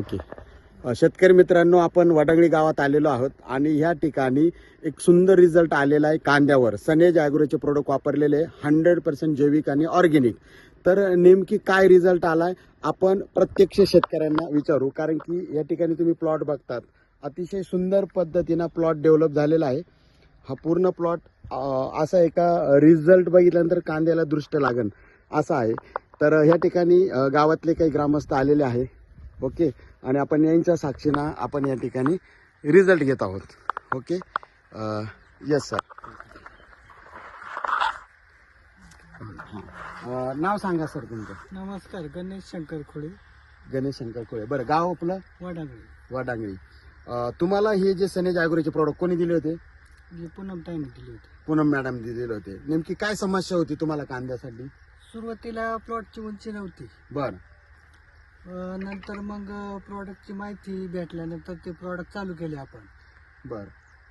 Okay. शेतकरी मित्रांनो आपण वडांगणी गावात आलेलो आहोत आणि ह्या ठिकाणी एक सुंदर रिझल्ट आलेला आहे कांद्यावर. सनेज ॲग्रोचे प्रोडक्ट वापरलेले हंड्रेड पर्सेंट जैविक आणि ऑर्गेनिक. तर नेमकी काय रिझल्ट आलाय आपण प्रत्यक्ष शेतकऱ्यांना विचारू. कारण की या ठिकाणी तुम्ही प्लॉट बघतात अतिशय सुंदर पद्धतीनं प्लॉट डेव्हलप झालेला आहे. हा पूर्ण प्लॉट असा एका रिझल्ट बघितल्यानंतर कांद्याला दृष्ट लागन असा आहे. तर ह्या ठिकाणी गावातले काही ग्रामस्थ आलेले आहे. ओके. आणि आपण यांच्या साक्षीनं आपण या ठिकाणी रिझल्ट घेत आहोत. ओके येस सर नाव सांगा सर तुमचं. नमस्कार गणेश शंकर खोडे गणेश शंकर कोळे बरं गाव आपलं? वडागळे. वाडांगरी अ, तुम्हाला हे जे सनेज ॲग्रोचे प्रॉडक्ट कोणी दिले होते? जी पूनम ताईने दिली होती. पूनम मॅडम दिलेले होते. नेमकी काय समस्या होती तुम्हाला कांद्यासाठी? सुरुवातीला प्लॉटची उंची नव्हती. बरं. नंतर मग प्रॉडक्टची माहिती भेटल्यानंतर ते प्रॉडक्ट चालू केले आपण. बरं.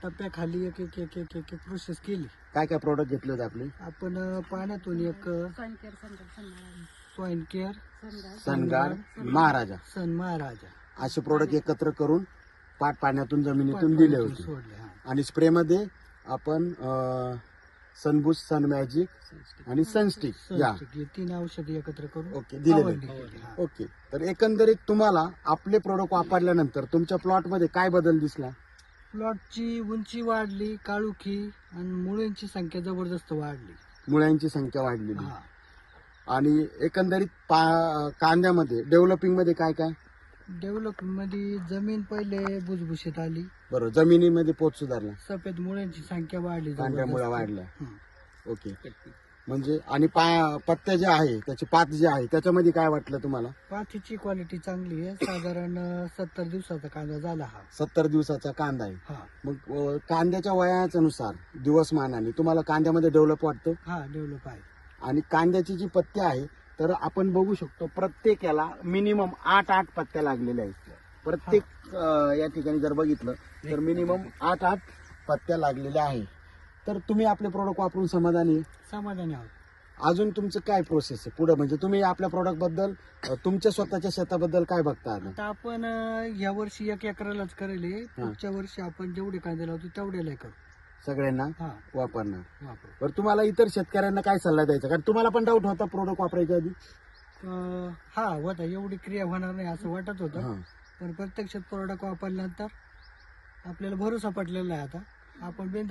टप्प्याखाली एक एक एक एक एक एक प्रोसेस केली. काय काय प्रॉडक्ट घेतले होते आपले? आपण अं, पाण्यातून एक पॉइंट केअर सनगाड महाराजा सन महाराजा असे प्रोडक्ट एकत्र करून पाट पाण्यातून जमिनीतून दिले होते. सोडले हा. आणि स्प्रे मध्ये आपण सनबुश सन मॅजिक आणि सनस्टिक या. ही तीन औषधी एकत्र करून ओके दिलेले. हा. ओके. तर एकंदरीत तुम्हाला आपले प्रोडक्ट वापरल्यानंतर तुमच्या प्लॉटमध्ये काय बदल दिसला? प्लॉटची उंची वाढली काळुखी आणि मुळींची संख्या जबरदस्त वाढली. मुळ्यांची संख्या वाढलेली. हा. आणि एकंदरीत पा कांद्यामध्ये डेव्हलपिंगमध्ये काय काय डेव्हलपमेंटमध्ये जमीन पहिले भुसभुशीत आली. बरोबर जमिनीमध्ये पोत सुधारला. सफेद मुळ्यांची संख्या वाढली जबरदस्त. वाढल्या हं. ओके. म्हणजे आणि पा पत्त्या जे आहे त्याची पात जे आहे त्याच्यामध्ये काय वाटलं तुम्हाला? पाथीची क्वालिटी चांगली आहे. साधारण सत्तर दिवसाचा कांदा झाला हा. सत्तर दिवसाचा कांदा आहे. हा. मग अ, कांद्याच्या वयानुसार दिवसमानाने तुम्हाला कांद्यामध्ये डेव्हलप वाटतं? हा डेव्हलप आहे. आणि कांद्याची जी पत्ती आहे तर आपण बघू शकतो प्रत्येक याला मिनिमम आठ आठ पत्त्या लागलेल्या आहेत प्रत्येक अ, या ठिकाणी जर बघितलं तर मिनिमम आठ आठ पत्त्या लागलेल्या आहे तर तुम्ही आपले प्रोडक्ट वापरून समाधानी आहे? समाधानी आहोत. अजून तुमचं काय प्रोसेस आहे? पुढे म्हणजे तुम्ही आपल्या प्रोडक्टबद्दल अ, तुमच्या स्वतःच्या शेताबद्दल काय बघता आता आता आपण या वर्षी एक एकरालाच करेल पुढच्या वर्षी आपण जेवढे कांदे लावतो तेवढ्याला करू सगळ्यांना हा. वापरणार. वापरू बरं. तुम्हाला इतर शेतकऱ्यांना काय सल्ला द्यायचा? कारण तुम्हाला पण डाऊट होता प्रोडक्ट वापरायच्या आधी. अं, हा होता. एवढी क्रिया होणार नाही असं वाटत होतं. हा. पण प्रत्यक्षात प्रोडक्ट वापरल्यानंतर आपल्याला भरोसा पटलेला आहे आता. आपण बिन